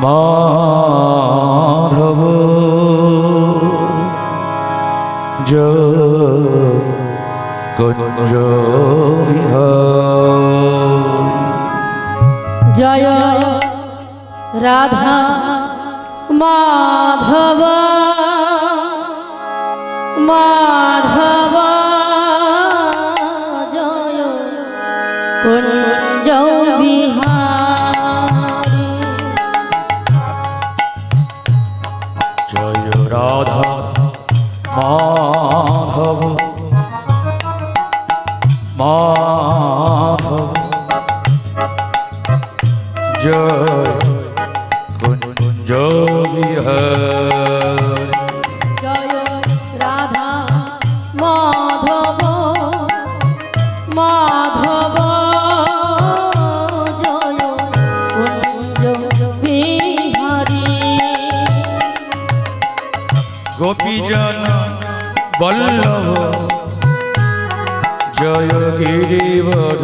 মাধব জয় রাধা মাধব মাধব জয় কুঞ্জ কুঞ্জ বিহার। জয় রাধা মাধব মাধব। জয় কুঞ্জ বিহারী। গোপীজন বল্লভ জয় গিরিবর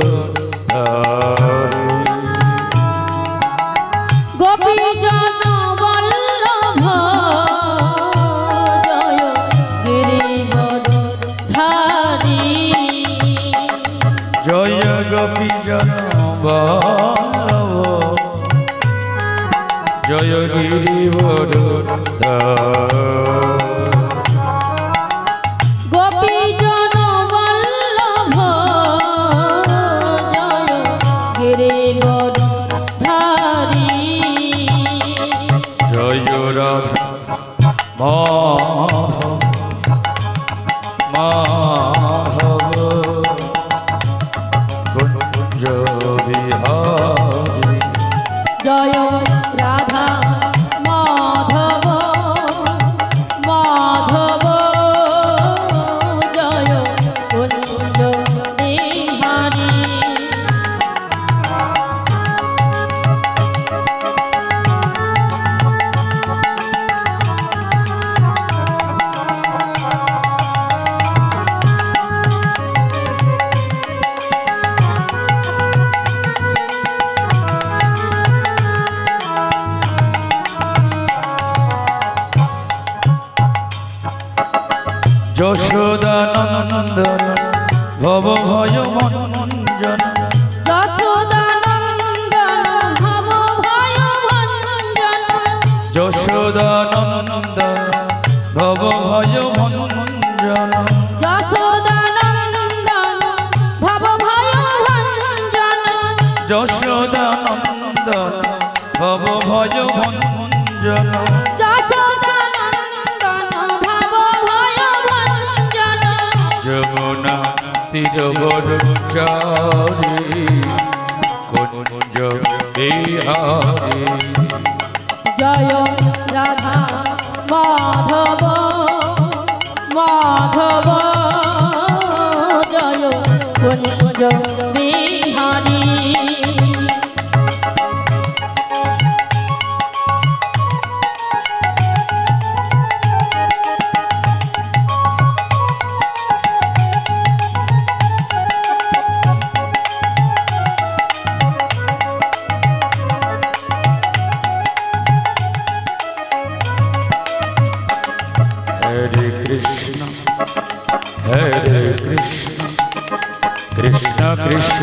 যশোদানন্দন ভব ভয় মঞ্জন। যশোদানন্দন ভব ভয় ভঞ্জন যশোদানন্দন ভব ভয় মঞ্জন। যশোদানন্দন তীরবর চারি কুঞ্জ বিহারী জয় রাধা মাধব মাধব জয় কুঞ্জ Bihari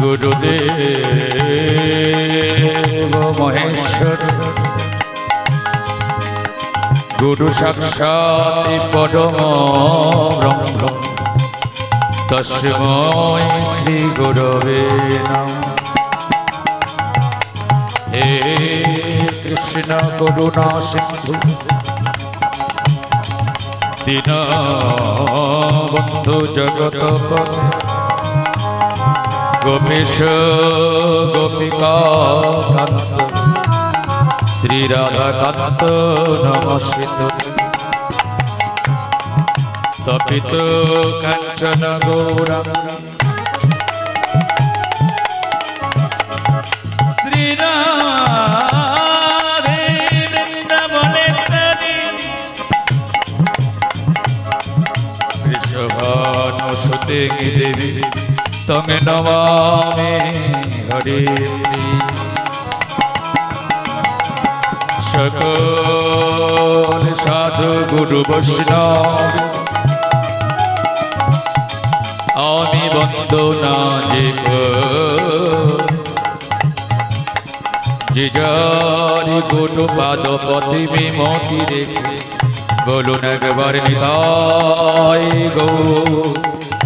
Guru Deva Maheshwar, Guru Sakshati Padama Brahma, Tasmai Sri Gurave Namah. হে কৃষ্ণ করুণা সিন্ধু দীন বন্ধু জগত গোপীশ গোপিকা শ্রী রাধা কান্ত নমস্কৃত। তপিত কাঞ্চন গৌরাঙ্গ। শ্রীরাধে বৃষভানুসুতে দেবী তমে নমামে হরে সকল সাধু গুরু বৈষ্ণব আমি বন্দনা। যে যারি গোটো পাদ পথে বিমতি রেখে বলুন একবার নিতাই গো